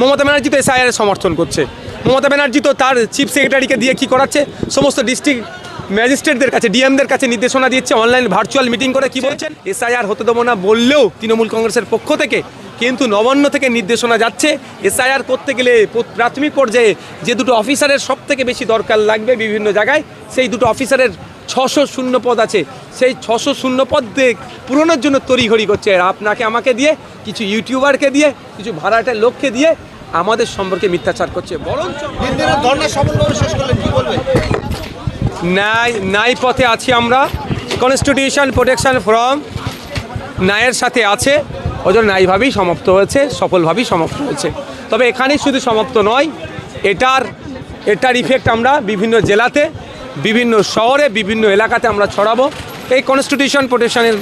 মমতা ব্যানার্জি তো এসআইআর সমর্থন করছে। মমতা ব্যানার্জি তো তার চিফ সেক্রেটারিকে দিয়ে কি করাচ্ছে? সমস্ত ডিস্ট্রিক্ট ম্যাজিস্ট্রেটদের কাছে ডিএমদের কাছে নির্দেশনা দিচ্ছে অনলাইন ভার্চুয়াল মিটিং করে কি বলছেন? এসআইআর হতে দেবো না বললেও তৃণমূল কংগ্রেসের পক্ষ থেকে কিন্তু নবান্ন থেকে নির্দেশনা যাচ্ছে। এসআইআর করতে গেলে প্রাথমিক পর্যায়ে যে দুটো অফিসারের সব থেকে বেশি দরকার লাগবে বিভিন্ন জায়গায়, সেই দুটো অফিসারের ছশো শূন্য পদ আছে। সেই ছশো শূন্য পদ দিয়ে পূরণের জন্য তড়িঘড়ি করছে। আর আপনাকে আমাকে দিয়ে কিছু ইউটিউবারকে দিয়ে কিছু ভাড়াটের লোককে দিয়ে আমাদের সম্পর্কে মিথ্যাচার করছে। বরঞ্চ ন্যায় ন্যায় পথে আছি আমরা। কনস্টিটিউশন প্রোটেকশন ফ্রম ন্যায়ের সাথে আছে। ওই জন্য ন্যায়ভাবেই সমাপ্ত হয়েছে সফলভাবেই সমাপ্ত হয়েছে। তবে এখানেই শুধু সমাপ্ত নয় এটার এটার ইফেক্ট আমরা বিভিন্ন জেলাতে বিভিন্ন শহরে বিভিন্ন এলাকাতে আমরা ছড়াবো। এই কনস্টিটিউশন প্রোটেকশনের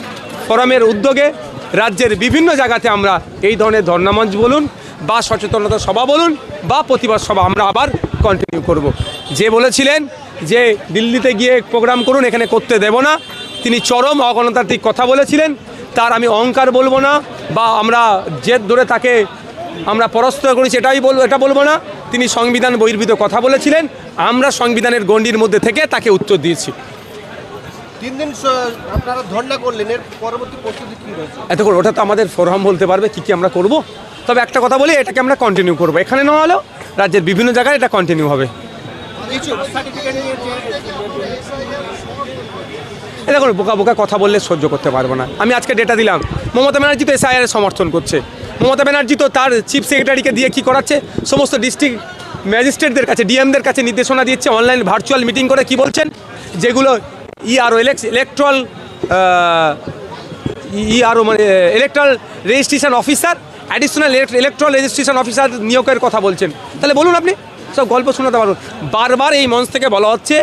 ফোরামের উদ্যোগে রাজ্যের বিভিন্ন জায়গাতে আমরা এই ধরনের ধর্ণামঞ্চ বলুন বা সচেতনতা সভা বলুন বা প্রতিবাদ সভা আমরা আবার কন্টিনিউ করব। যে বলেছিলেন যে দিল্লিতে গিয়ে প্রোগ্রাম করুন, এখানে করতে দেব না। তিনি চরম অগণতান্ত্রিক কথা বলেছিলেন। তার আমি অহংকার বলব না বা আমরা জেদ ধরে তাকে আমরা পরাস্ত করেছি এটাই বলব এটা বলব না। তিনি সংবিধান বহির্ভূত কথা বলেছিলেন। আমরা সংবিধানের গণ্ডির মধ্যে থেকে তাকে উত্তর দিয়েছি। তিন দিন আপনারা ধর্ণা করলেন, এর পরবর্তী প্রস্তুতি কি রয়েছে? এত করে ওটা তো আমাদের ফোরাম বলতে পারবে কী কী আমরা করব। তবে একটা কথা বলি, এটাকে আমরা কন্টিনিউ করব। এখানে না হলেও রাজ্যের বিভিন্ন জায়গায় এটা কন্টিনিউ হবে। দেখুন, বোকা বোকা কথা বললে সহ্য করতে পারব না। আমি আজকে ডেটা দিলাম। মমতা ব্যানার্জি তো এসআইআর সমর্থন করছে। মমতা ব্যানার্জি তো তার চিফ সেক্রেটারিকে দিয়ে কি করাচ্ছে? সমস্ত ডিস্ট্রিক্ট ম্যাজিস্ট্রেটদের কাছে ডিএমদের কাছে নির্দেশনা দিচ্ছে অনলাইন ভার্চুয়াল মিটিং করে কি বলছেন? যেগুলো E R O electoral E R O মানে electoral registration officer additional electoral registration officer নিয়োগের কথা বলছেন। তাহলে বলুন আপনি, সব গল্প শোনাতে পারুন বারবার এই মঞ্চ থেকে বলা হচ্ছে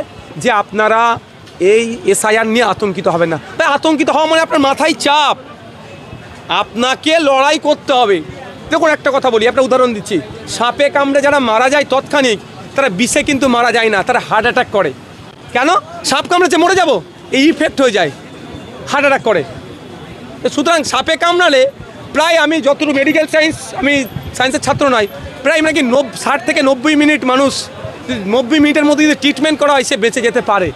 যে আপনারা এই এসআইআর নিয়ে আতঙ্কিত হবেন না। তাই আতঙ্কিত হওয়া মানে আপনার মাথায় চাপ। আপনাকে লড়াই করতে হবে। দেখুন একটা কথা বলি, একটা উদাহরণ দিচ্ছি। সাপে কামড়ে যারা মারা যায় তৎক্ষণিক, তারা বিষে কিন্তু মারা যায় না, তারা হার্ট অ্যাটাক করে। কেন? সাপ কামড়েছে, মরে যাব। এই ইফেক্ট হয়ে যায়। হার্ট অ্যাটাক করে। সুতরাং সাপে কামড়ালে প্রায় আমি যতটুকু মেডিকেল সায়েন্স আমি সায়েন্সের ছাত্র নয়, প্রায় নাকি নব, ষাট থেকে নব্বই মিনিট মানুষ নব্বই মিনিটের মধ্যে যদি ট্রিটমেন্ট করা হয়, সে বেঁচে যেতে পারে।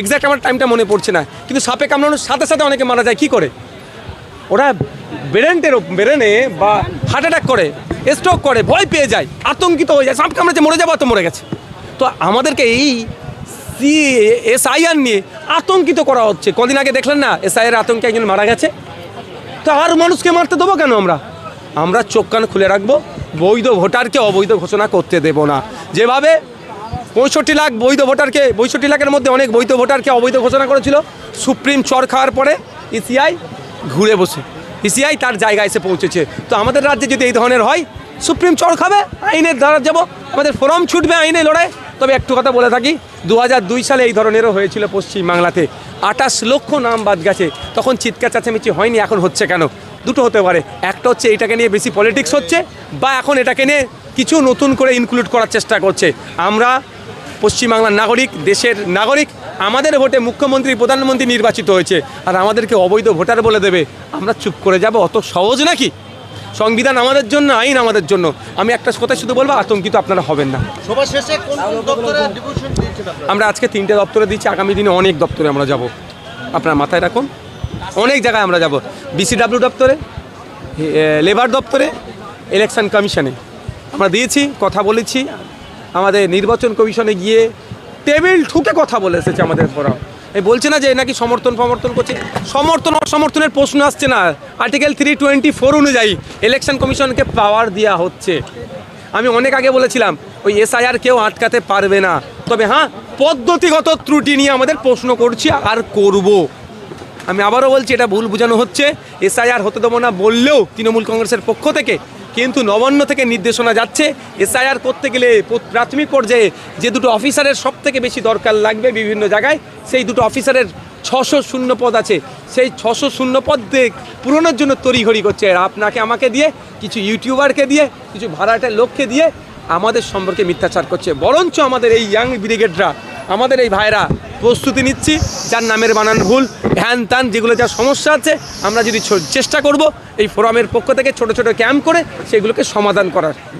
এক্স্যাক্ট আমার টাইমটা মনে পড়ছে না। কিন্তু সাপে কামড়ানোর সাথে সাথে অনেকে মারা যায়। কী করে? ওরা ব্রেনের ব্রেনে বা হার্ট অ্যাটাক করে স্ট্রোক করে, ভয় পেয়ে যায়, আতঙ্কিত হয়ে যায়। সাপ কামড়েছে, মরে যাব তো মরে গেছে। তো আমাদেরকে এই সি এসআইআর নিয়ে আতঙ্কিত করা হচ্ছে। কদিন আগে দেখলেন না এসআইআর আতঙ্কে একজন মারা গেছে? তো আর মানুষকে মারতে দেবো কেন আমরা? আমরা চোখ কান খুলে রাখব, বৈধ ভোটারকে অবৈধ ঘোষণা করতে দেব না। যেভাবে পঁয়ষট্টি লাখ বৈধ ভোটারকে, পঁয়ষট্টি লাখের মধ্যে অনেক বৈধ ভোটারকে অবৈধ ঘোষণা করেছিল, সুপ্রিম চর খাওয়ার পরে ইসিআই ঘুরে বসে। ইসিআই তার জায়গায় এসে পৌঁছেছে। তো আমাদের রাজ্যে যদি এই ধরনের হয়, সুপ্রিম চর খাবে, আইনের দ্বারা যাব। আমাদের ফোরাম ছুটবে, আইনে লড়াই। তবে একটু কথা বলে থাকি দু সালে এই ধরনেরও হয়েছিল পশ্চিম বাংলাতে আঠাশ লক্ষ নাম বাদ গেছে, তখন চিৎকার চাচামেচি হয়নি, এখন হচ্ছে কেন? দুটো হতে পারে, একটা হচ্ছে এটাকে নিয়ে বেশি পলিটিক্স হচ্ছে, বা এখন এটাকে নিয়ে কিছু নতুন করে ইনক্লুড করার চেষ্টা করছে। আমরা পশ্চিমবাংলার নাগরিক, দেশের নাগরিক, আমাদের ভোটে মুখ্যমন্ত্রী, প্রধানমন্ত্রী নির্বাচিত হয়েছে, আর আমাদেরকে অবৈধ ভোটার বলে দেবে। আমরা চুপ করে যাব, অত সহজ নাকি? সংবিধান আমাদের জন্য আইন আমাদের জন্য। আমি একটা কথা শুধু বলব আতঙ্কিত আপনারা হবেন না। আমরা আজকে তিনটে দপ্তরে দিচ্ছি আগামী দিনে অনেক দপ্তরে আমরা যাব। আপনার মাথায় রাখুন অনেক জায়গায় আমরা যাব। বিসিডাব্লিউ দপ্তরে লেবার দপ্তরে ইলেকশন কমিশনে আমরা দিয়েছি কথা বলেছি। আমাদের নির্বাচন কমিশনে গিয়ে টেবিল ঠুকে কথা বলে এসেছে আমাদের ফোরাম এই বলছে না যে নাকি সমর্থন সমর্থন করছে। সমর্থন অসমর্থনের প্রশ্ন আসছে না। আর্টিকেল থ্রি টোয়েন্টি ফোর অনুযায়ী ইলেকশন কমিশনকে পাওয়ার দেওয়া হচ্ছে। আমি অনেক আগে বলেছিলাম, ওই এসআইআর কেউ আটকাতে পারবে না। তবে হ্যাঁ পদ্ধতিগত ত্রুটি নিয়ে আমাদের প্রশ্ন করছি আর করব। আমি আবারও বলছি, এটা ভুল বোঝানো হচ্ছে। এসআইআর হতে দেবো না বললেও তৃণমূল কংগ্রেসের পক্ষ থেকে কিন্তু নবান্ন থেকে নির্দেশনা যাচ্ছে। এসআইআর করতে গেলে প্রাথমিক পর্যায়ে যে দুটো অফিসারের সব থেকে বেশি দরকার লাগবে বিভিন্ন জায়গায়, সেই দুটো অফিসারের ছশো শূন্য পদ আছে। সেই ছশো শূন্য পদ পূরণের জন্য তড়িঘড়ি করছে। আপনাকে আমাকে দিয়ে, কিছু ইউটিউবারকে দিয়ে, কিছু ভাড়াটের লোককে দিয়ে আমাদের সম্পর্কে মিথ্যাচার করছে। বরঞ্চ আমাদের এই ইয়াং ব্রিগেডরা আমাদের এই ভাইরা প্রস্তুতি নিচ্ছি, যার নামের বানান ভুল, হ্যান ত্যান যেগুলো যা সমস্যা আছে, আমরা যদি চেষ্টা করব এই ফোরামের পক্ষ থেকে ছোট ছোট ক্যাম্প করে সেগুলোকে সমাধান করার।